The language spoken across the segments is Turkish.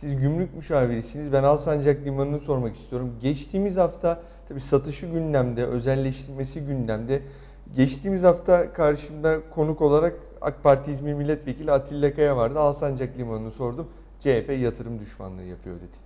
Siz gümrük müşavirisiniz. Ben Alsancak Limanı'nı sormak istiyorum. Geçtiğimiz hafta tabii satışı gündemde, özelleştirmesi gündemde. Geçtiğimiz hafta karşımda konuk olarak AK Parti İzmir Milletvekili Atilla Kaya vardı. Alsancak Limanı'nı sordum. CHP yatırım düşmanlığı yapıyor dedi.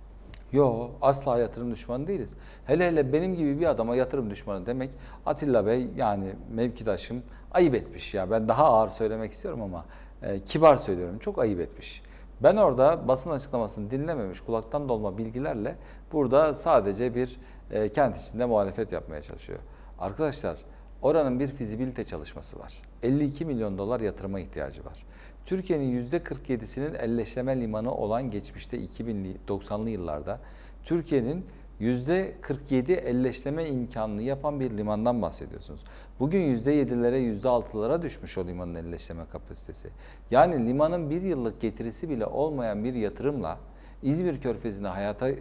Yo asla yatırım düşmanı değiliz. Hele hele benim gibi bir adama yatırım düşmanı demek Atilla Bey yani mevkidaşım ayıp etmiş ya. Ben daha ağır söylemek istiyorum ama e, kibar söylüyorum. Çok ayıp etmiş. Ben orada basın açıklamasını dinlememiş kulaktan dolma bilgilerle burada sadece bir e, kent içinde muhalefet yapmaya çalışıyor. Arkadaşlar oranın bir fizibilite çalışması var. 52 milyon dolar yatırıma ihtiyacı var. Türkiye'nin %47'sinin elleşeme limanı olan geçmişte 2090'lı yıllarda Türkiye'nin %47 elleşleme imkanını yapan bir limandan bahsediyorsunuz. Bugün %7'lere %6'lara düşmüş o limanın elleşleme kapasitesi. Yani limanın bir yıllık getirisi bile olmayan bir yatırımla İzmir Körfezi'ni hayata e,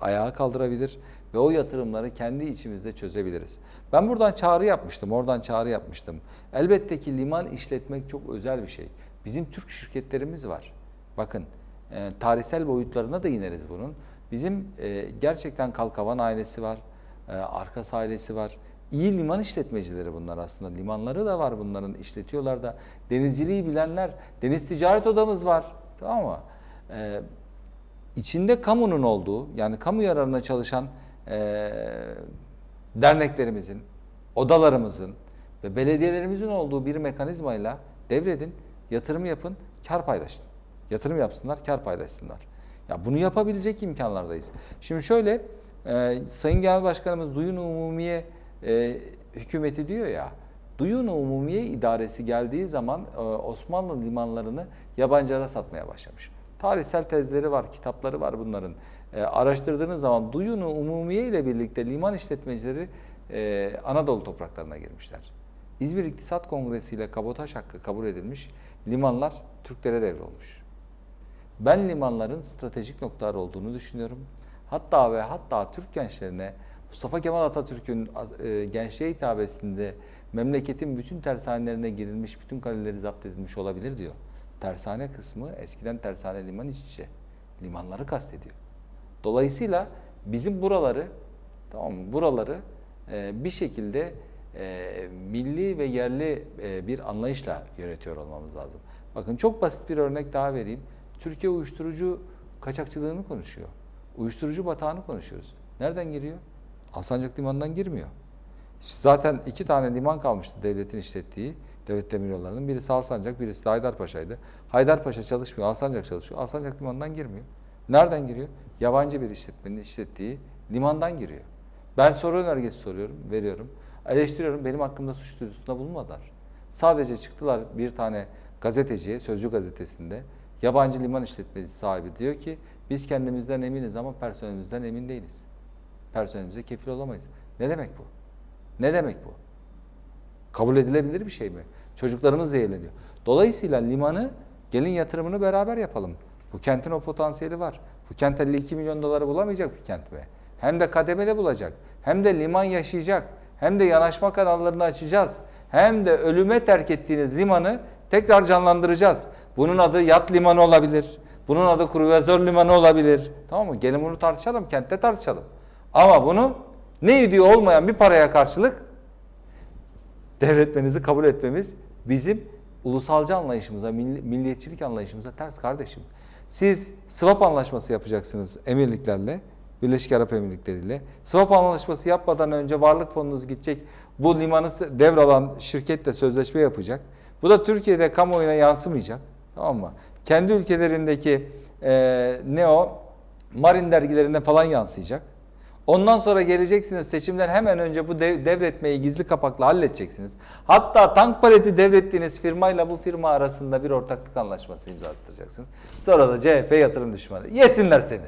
ayağa kaldırabilir ve o yatırımları kendi içimizde çözebiliriz. Ben buradan çağrı yapmıştım, oradan çağrı yapmıştım. Elbette ki liman işletmek çok özel bir şey. Bizim Türk şirketlerimiz var. Bakın e, tarihsel boyutlarına da ineriz bunun. Bizim e, gerçekten Kalkavan ailesi var, e, Arkas ailesi var. İyi liman işletmecileri bunlar aslında. Limanları da var bunların, işletiyorlar da. Denizciliği bilenler, deniz ticaret odamız var. Tamam mı? E, içinde kamunun olduğu, yani kamu yararına çalışan e, derneklerimizin, odalarımızın ve belediyelerimizin olduğu bir mekanizmayla devredin, yatırım yapın, kar paylaşın. Yatırım yapsınlar, kar paylaşsınlar. Ya bunu yapabilecek imkanlardayız. Şimdi şöyle, e, Sayın Genel Başkanımız Duyun Umumiye e, hükümeti diyor ya, Duyun Umumiye idaresi geldiği zaman e, Osmanlı limanlarını yabancılara satmaya başlamış. Tarihsel tezleri var, kitapları var bunların. E, araştırdığınız zaman Duyun Umumiye ile birlikte liman işletmecileri e, Anadolu topraklarına girmişler. İzmir İktisat Kongresi ile kabotaj hakkı kabul edilmiş, limanlar Türklere devrolmuş. Ben limanların stratejik noktalar olduğunu düşünüyorum. Hatta ve hatta Türk gençlerine Mustafa Kemal Atatürk'ün e, gençliğe hitabesinde memleketin bütün tersanelerine girilmiş, bütün kaleleri zapt edilmiş olabilir diyor. Tersane kısmı eskiden tersane liman iç içe. Limanları kastediyor. Dolayısıyla bizim buraları tamam mı? Buraları e, bir şekilde e, milli ve yerli bir anlayışla yönetiyor olmamız lazım. Bakın çok basit bir örnek daha vereyim. Türkiye uyuşturucu kaçakçılığını konuşuyor. Uyuşturucu batağını konuşuyoruz. Nereden giriyor? Alsancak Limanı'ndan girmiyor. Zaten iki tane liman kalmıştı devletin işlettiği, devlet demiryollarının. Birisi Alsancak, birisi de Haydarpaşa'ydı. Haydarpaşa çalışmıyor, Alsancak çalışıyor. Alsancak Limanı'ndan girmiyor. Nereden giriyor? Yabancı bir işletmenin işlettiği limandan giriyor. Ben soru önergesi soruyorum, veriyorum. Eleştiriyorum, benim hakkımda suç duyurusunda bulunmadılar. Sadece çıktılar bir tane gazeteciye, Sözcü gazetesinde, yabancı liman işletmesi sahibi diyor ki, biz kendimizden eminiz ama personelimizden emin değiliz. Personelimize kefil olamayız. Ne demek bu? Ne demek bu? Kabul edilebilir bir şey mi? Çocuklarımız zehirleniyor. Dolayısıyla limanı gelin yatırımını beraber yapalım. Bu kentin o potansiyeli var. Bu kent 52 milyon doları bulamayacak bir kent mi? Hem de kademeli bulacak. Hem de liman yaşayacak. Hem de yanaşma kanallarını açacağız. Hem de ölüme terk ettiğiniz limanı tekrar canlandıracağız. Bunun adı yat limanı olabilir. Bunun adı kruvazör limanı olabilir. Tamam mı? Gelin bunu tartışalım, kentte tartışalım. Ama bunu ne ödüyor olmayan bir paraya karşılık devretmenizi kabul etmemiz bizim ulusalcı anlayışımıza, milli- milliyetçilik anlayışımıza ters kardeşim. Siz swap anlaşması yapacaksınız emirliklerle, Birleşik Arap Emirlikleri ile. Swap anlaşması yapmadan önce varlık fonunuz gidecek. Bu limanı devralan şirketle sözleşme yapacak. Bu da Türkiye'de kamuoyuna yansımayacak. Tamam mı? Kendi ülkelerindeki eee ne? Marin dergilerinde falan yansıyacak. Ondan sonra geleceksiniz seçimden hemen önce bu dev- devretmeyi gizli kapakla halledeceksiniz. Hatta tank paleti devrettiğiniz firmayla bu firma arasında bir ortaklık anlaşması imza attıracaksınız. Sonra da CHP yatırım düşmanı. Yesinler seni.